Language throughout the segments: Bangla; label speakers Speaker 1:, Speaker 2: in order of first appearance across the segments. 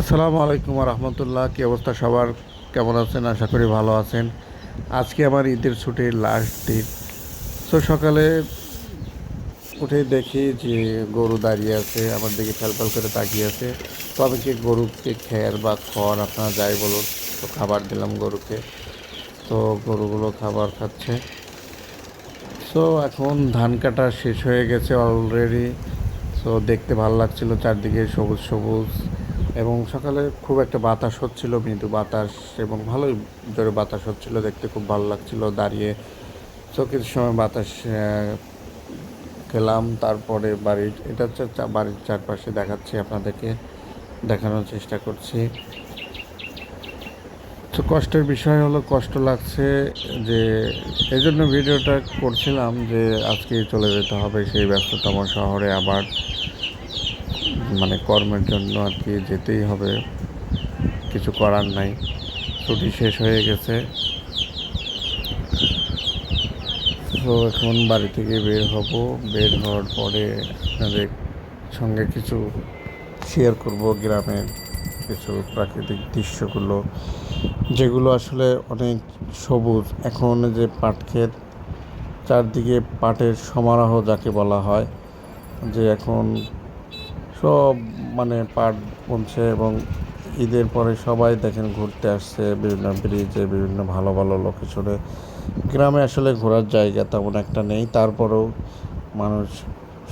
Speaker 1: আসসালামু আলাইকুম রহমতুল্লাহ কী অবস্থা সবার? কেমন আছেন? আশা করি ভালো আছেন। আজকে আমার ঈদের ছুটির লাস্ট দিন। তো সকালে উঠে দেখি যে গরু দাঁড়িয়ে আছে, আমার দিকে ফেলফেল করে তাকিয়ে আছে। তো আমি কি গরুকে খেয়ার বা খড়, আপনারা যাই বলুন, তো খাবার দিলাম গরুকে। তো গরুগুলো খাবার খাচ্ছে। সো এখন ধান কাটা শেষ হয়ে গেছে অলরেডি সো দেখতে ভালো লাগছিল চারদিকে সবুজ সবুজ। এবং সকালে খুব একটা বাতাস হচ্ছিল, মৃদু বাতাস এবং ভালোই জোরে বাতাস হচ্ছিল, দেখতে খুব ভালো লাগছিল। দাঁড়িয়ে চোখের সময় বাতাস খেলাম, তারপরে বাড়ির, এটা হচ্ছে বাড়ির চারপাশে দেখাচ্ছি আপনাদেরকে, দেখানোর চেষ্টা করছি। তো কষ্টের বিষয় হলো, কষ্ট লাগছে যে এই জন্য ভিডিওটা করছিলাম যে আজকে চলে যেতে হবে সেই ব্যস্ততম শহরে আবার। কর্মের জন্য আর কি যেতেই হবে। কিছু করার নাই। ছুটি শেষ হয়ে গেছে। তো এখন বাড়ি থেকে বের হব। বের হওয়ার পরে আপনাদের সঙ্গে কিছু শেয়ার করব গ্রামের কিছু প্রাকৃতিক দৃশ্যগুলো। যেগুলো আসলে অনেক সবুজ। এখন যে পাট ক্ষেত, চারদিকে পাটের সমারোহ যাকে বলা হয়, যে এখন সব মানে পাট বুনছে এবং ঈদের পরে সবাই দেখেন ঘুরতে আসছে, বিভিন্ন ব্রিজে বিভিন্ন ভালো ভালো লোকেশনে গ্রামে আসলে ঘোরার জায়গা তেমন একটা নেই, তারপরেও মানুষ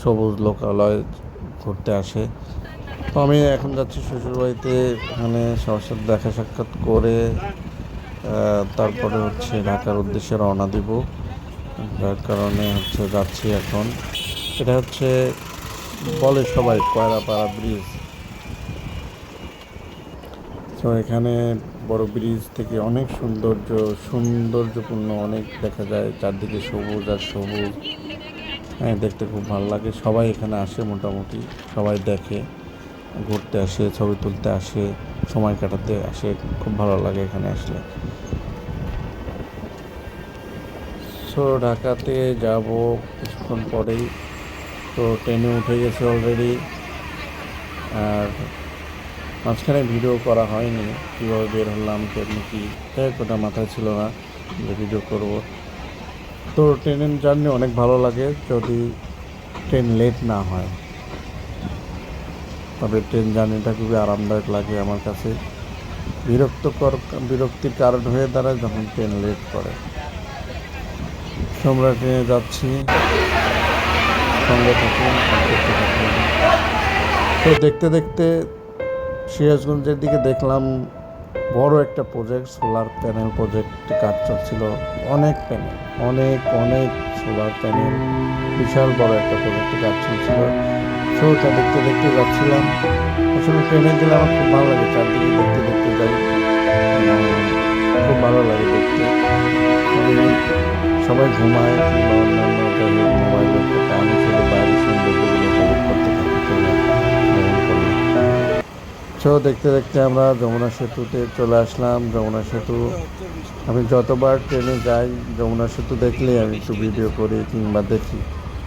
Speaker 1: সবুজ লোকালয় ঘুরতে আসে। তো আমি এখন যাচ্ছি শ্বশুরবাড়িতে, এখানে সবার সাথে দেখা সাক্ষাৎ করে তারপরে হচ্ছে ঢাকার উদ্দেশ্যে রওনা দিব। যার কারণে হচ্ছে যাচ্ছি এখন। এটা হচ্ছে বলে সবাই কয়রাপাড়া ব্রিজ তো এখানে বড় ব্রিজ থেকে অনেক সৌন্দর্য, সৌন্দর্যপূর্ণ অনেক দেখা যায়। চারদিকে সবুজ আর সবুজ। হ্যাঁ দেখতে খুব ভালো লাগে। সবাই এখানে আসে মোটামুটি, সবাই দেখে। ঘুরতে আসে, ছবি তুলতে আসে, সময় কাটাতে আসে। খুব ভালো লাগে এখানে আসলে। সো ঢাকাতে যাব কিছুক্ষণ পরেই। তো ট্রেনে উঠে গেছে অলরেডি আর মাঝখানে ভিডিও করা হয়নি, কীভাবে বের হলাম, কেমনি কী, যাই ওটা মাথায় ছিল না, যে ভিডিও করব। তো ট্রেনের জার্নি অনেক ভালো লাগে, যদি ট্রেন লেট না হয়। তবে ট্রেন জার্নিটা খুবই আরামদায়ক লাগে আমার কাছে। বিরক্তকর, বিরক্তির কারণ হয়ে দাঁড়ায় যখন ট্রেন লেট করে। আমরা ট্রেনে যাচ্ছি। সঙ্গে থাকুন দেখতে থাকুন তো দেখতে দেখতে সিরাজগঞ্জের দিকে দেখলাম বড় একটা প্রজেক্ট সোলার প্যানেল প্রজেক্ট কাজ চলছিল। অনেক প্যানেল অনেক অনেক সোলার প্যানেল বিশাল বড় একটা প্রজেক্টে কাজ চলছিল। তো ওটা দেখতে দেখতে যাচ্ছিলাম। আসলে ট্রেনে গেলে আমার খুব ভালো লাগে, চারদিকে দেখতে দেখতে যাই। খুব ভালো লাগে দেখতে। সবাই ঘুমায় কিংবা সো দেখতে দেখতে আমরা যমুনা সেতুতে চলে আসলাম, যমুনা সেতু। আমি যতবার ট্রেনে যাই, যমুনা সেতু দেখলেই আমি একটু ভিডিও করি কিংবা দেখি।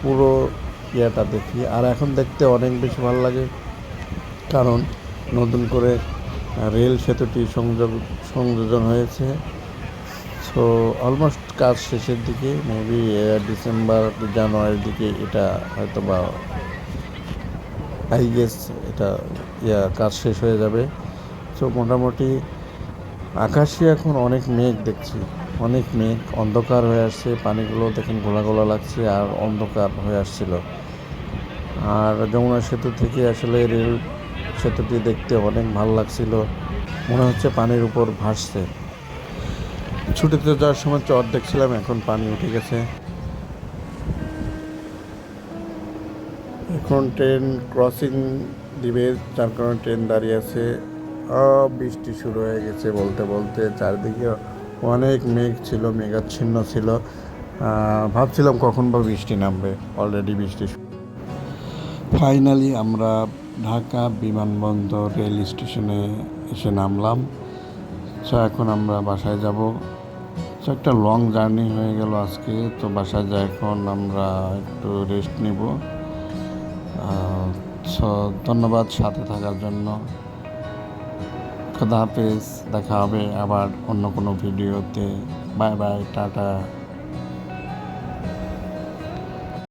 Speaker 1: পুরো ইয়েটা দেখি। আর এখন দেখতে অনেক বেশি ভালো লাগে, কারণ নতুন করে রেল সেতুটি সংযোগ, সংযোজন হয়েছে। সো অলমোস্ট কাজ শেষের দিকে মেবি ডিসেম্বর জানুয়ারির দিকে এটা হয়তো বা আই গেস এটা ইয়া, কাজ শেষ হয়ে যাবে। তো মোটামুটি আকাশে এখন অনেক মেঘ দেখছি। অনেক মেঘ, অন্ধকার হয়ে আসছে, পানিগুলো দেখেন গোলা গোলা লাগছে আর অন্ধকার হয়ে আসছিল। আর যমুনা সেতু থেকে আসলে রেল সেতুটি দেখতে অনেক ভালো লাগছিল। মনে হচ্ছে পানির উপর ভাসছে। ছুটিতে যাওয়ার সময় চর দেখছিলাম, এখন পানি উঠে গেছে। এখন ট্রেন ক্রসিং দিবে যার কারণে ট্রেন দাঁড়িয়ে আছে। বৃষ্টি শুরু হয়ে গেছে বলতে বলতে। চারদিকে অনেক মেঘ ছিল, মেঘাচ্ছিন্ন ছিল। ভাবছিলাম কখন বা বৃষ্টি নামবে। অলরেডি বৃষ্টি ফাইনালি আমরা ঢাকা বিমানবন্দর রেল স্টেশনে এসে নামলাম। সো এখন আমরা বাসায় যাব। তো একটা লং জার্নি হয়ে গেল আজকে। তো বাসায় যাই এখন আমরা একটু রেস্ট নিব। সো ধন্যবাদ সাথে থাকার জন্য। খোদা হাফেজ, দেখা হবে আবার অন্য কোনো ভিডিওতে। Bye bye, tata.